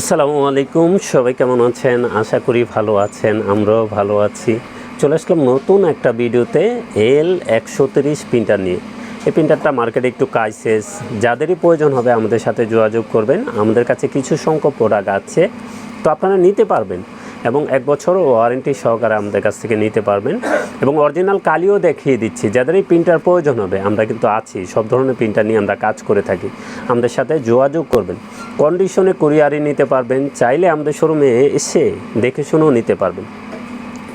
আসসালামু আলাইকুম, সবাই কেমন আছেন? আশা করি ভালো আছেন, আমরাও ভালো আছি। চলে আসলাম নতুন একটা ভিডিওতে এল একশো তিরিশ প্রিন্টার নিয়ে। এই প্রিন্টারটা মার্কেটে একটু কাইসেস যাদেরই প্রয়োজন হবে আমাদের সাথে যোগাযোগ করবেন। আমাদের কাছে কিছু সংখ্যক প্রোডাক্ট আছে। তো আপনারা নিতে পারবেন। এবং এক বছর ওয়ারেন্টি সহকারে আমাদের কাছ থেকে নিতে পারবেন। এবং অরিজিনাল কালিও দেখিয়ে দিচ্ছি, যাদের এই প্রিন্টার প্রয়োজন হবে, আমরা কিন্তু আছি, সব ধরনের প্রিন্টার নিয়ে আমরা কাজ করে থাকি। আমাদের সাথে যোগাযোগ করবেন। কন্ডিশনে কুরিয়ারি নিতে পারবেন, চাইলে আমাদের শোরুমে এসে দেখে শুনেও নিতে পারবেন।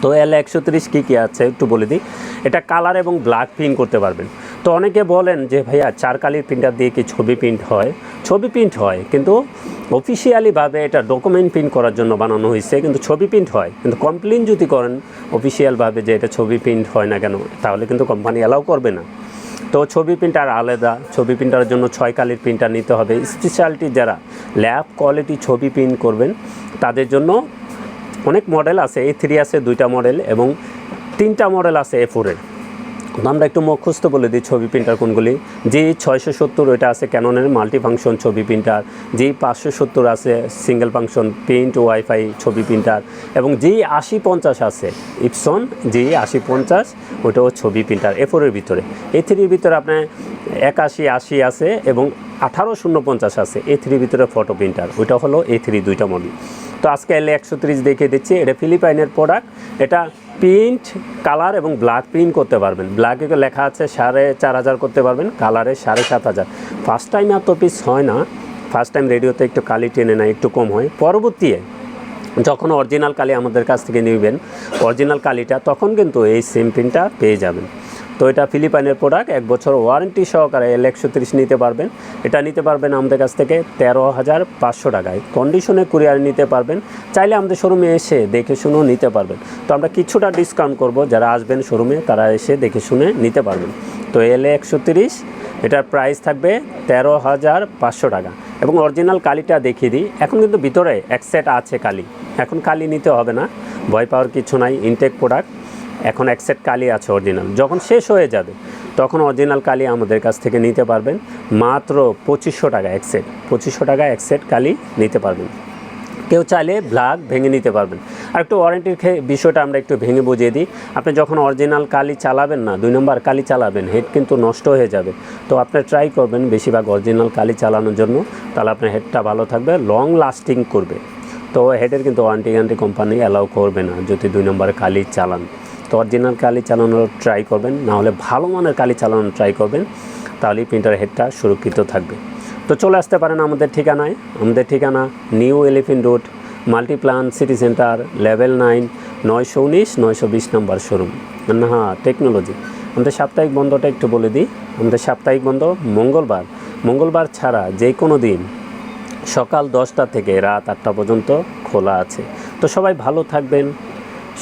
তো এল একশো তিরিশ কী কী আছে একটু বলে দিই। এটা কালার এবং ব্ল্যাক প্রিন্ট করতে পারবেন। তো অনেকে বলেন যে, ভাইয়া, চার কালির প্রিন্টার দিয়ে কি ছবি প্রিন্ট হয়? ছবি প্রিন্ট হয়, কিন্তু অফিসিয়ালিভাবে এটা ডকুমেন্ট প্রিন্ট করার জন্য বানানো হয়েছে, কিন্তু ছবি প্রিন্ট হয়। কিন্তু কমপ্লেন যদি করেন অফিসিয়ালভাবে যে এটা ছবি প্রিন্ট হয় না কেন, তাহলে কিন্তু কোম্পানি অ্যালাউ করবে না। তো ছবি প্রিন্টার আলাদা, ছবি প্রিন্টারের জন্য ছয় কালির প্রিন্টার নিতে হবে। স্পেশালিটি যারা ল্যাব কোয়ালিটি ছবি প্রিন্ট করবেন, তাদের জন্য অনেক মডেল আছে এ থ্রি আছে, দুইটা মডেল এবং তিনটা মডেল আছে এ ফোরের আমরা একটু মুখস্থ বলে দিই ছবি প্রিন্টার কোনগুলি। যে ছয়শো সত্তর ওইটা আছে ক্যাননের মাল্টি ফাংশন ছবি প্রিন্টার যেই পাঁচশো সত্তর আছে সিঙ্গেল ফাংশন প্রিন্ট ওয়াইফাই ছবি প্রিন্টার, এবং যেই আশি পঞ্চাশ আছে ইপসন যেই আশি পঞ্চাশ, ওইটাও ছবি প্রিন্টার এ ফোরের ভিতরে। এ থ্রির ভিতরে আপনার একাশি আশি আছে এবং আঠারো শূন্য পঞ্চাশ আছে এ থ্রির ভিতরে ফটো প্রিন্টার ওইটা হলো এ থ্রি দুইটা মডেল তো আজকে এলে একশো তিরিশ দেখিয়ে দিচ্ছি। এটা ফিলিপাইনের প্রোডাক্ট এটা প্রিন্ট কালার এবং ব্ল্যাক প্রিন্ট করতে পারবেন। ব্ল্যাকে লেখা আছে সাড়ে চার হাজার করতে পারবেন কালারে সাড়ে সাত হাজার। ফার্স্ট টাইম এত পিস হয় না। ফার্স্ট টাইম রেডিওতে একটু কালি টেনে নেয়, একটু কম হয়। পরবর্তী যখন অরিজিনাল কালি আমাদের কাছ থেকে নেবেন অরিজিনাল কালিটা, তখন কিন্তু এই সেম প্রিন্টটা পেয়ে যাবেন। তো এটা ফিলিপাইনের প্রোডাক্ট এক বছর ওয়ারেন্টি সহকারে এল একশো তিরিশ নিতে পারবেন। এটা নিতে পারবেন আমাদের কাছ থেকে তেরো হাজার পাঁচশো টাকায়। কন্ডিশনে কুরিয়ার নিতে পারবেন। চাইলে আমাদের শোরুমে এসে দেখে শুনেও নিতে পারবেন। তো আমরা কিছুটা ডিসকাউন্ট করব, যারা আসবেন শোরুমে তারা এসে দেখে শুনে নিতে পারবেন। তো এল একশো তিরিশ, এটার প্রাইস থাকবে তেরো হাজার পাঁচশো টাকা। এবং অরিজিনাল কালিটা দেখিয়ে দিই। এখন কিন্তু ভিতরে এক সেট আছে কালি। এখন কালি নিতে হবে না। ভয় পাওয়ার কিছু নাই। ইনটেক প্রোডাক্ট এখন এক সেট কালি আছে অরিজিনাল যখন শেষ হয়ে যাবে, তখন অরিজিনাল কালি আমাদের কাছ থেকে নিতে পারবেন। মাত্র পঁচিশশো টাকা এক সেট পঁচিশশো টাকা এক সেট কালি নিতে পারবেন। কেউ চাইলে ব্লাগ ভেঙে নিতে পারবেন। আর একটু ওয়ারেন্টির বিষয়টা আমরা একটু ভেঙে বুঝিয়ে দিই। আপনি যখন অরিজিনাল কালি চালাবেন না, দুই নম্বর কালি চালাবেন হেড কিন্তু নষ্ট হয়ে যাবে। তো আপনি ট্রাই করবেন বেশিরভাগ অরিজিনাল কালি চালানোর জন্য। তাহলে আপনার হেডটা ভালো থাকবে লং লাস্টিং করবে। তো হেডের কিন্তু ওয়ারেন্টি গ্যারান্টি কোম্পানি অ্যালাউ করবে না, যদি দুই নম্বর কালি চালান। তো অরিজিনাল কালি চালানোর ট্রাই করবেন, না হলে ভালো মানের কালি চালানোর ট্রাই করবেন, তাহলেই প্রিন্টার হেডটা সুরক্ষিত থাকবে। তো চলে আসতে পারেন আমাদের ঠিকানায়। আমাদের ঠিকানা New Elephant Road Multiplan City Centre level nine নয়শো উনিশ, নয়শো বিশ নম্বর শোরুম হ্যাঁ টেকনোলজি আমাদের সাপ্তাহিক বন্ধটা একটু বলে দিই। আমাদের সাপ্তাহিক বন্ধ মঙ্গলবার। মঙ্গলবার ছাড়া যে কোনো দিন সকাল দশটা থেকে রাত আটটা পর্যন্ত খোলা আছে। তো সবাই ভালো থাকবেন,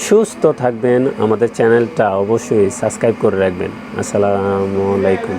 সুস্থ থাকবেন। আমাদের চ্যানেলটা অবশ্যই সাবস্ক্রাইব করে রাখবেন। আসসালামু আলাইকুম।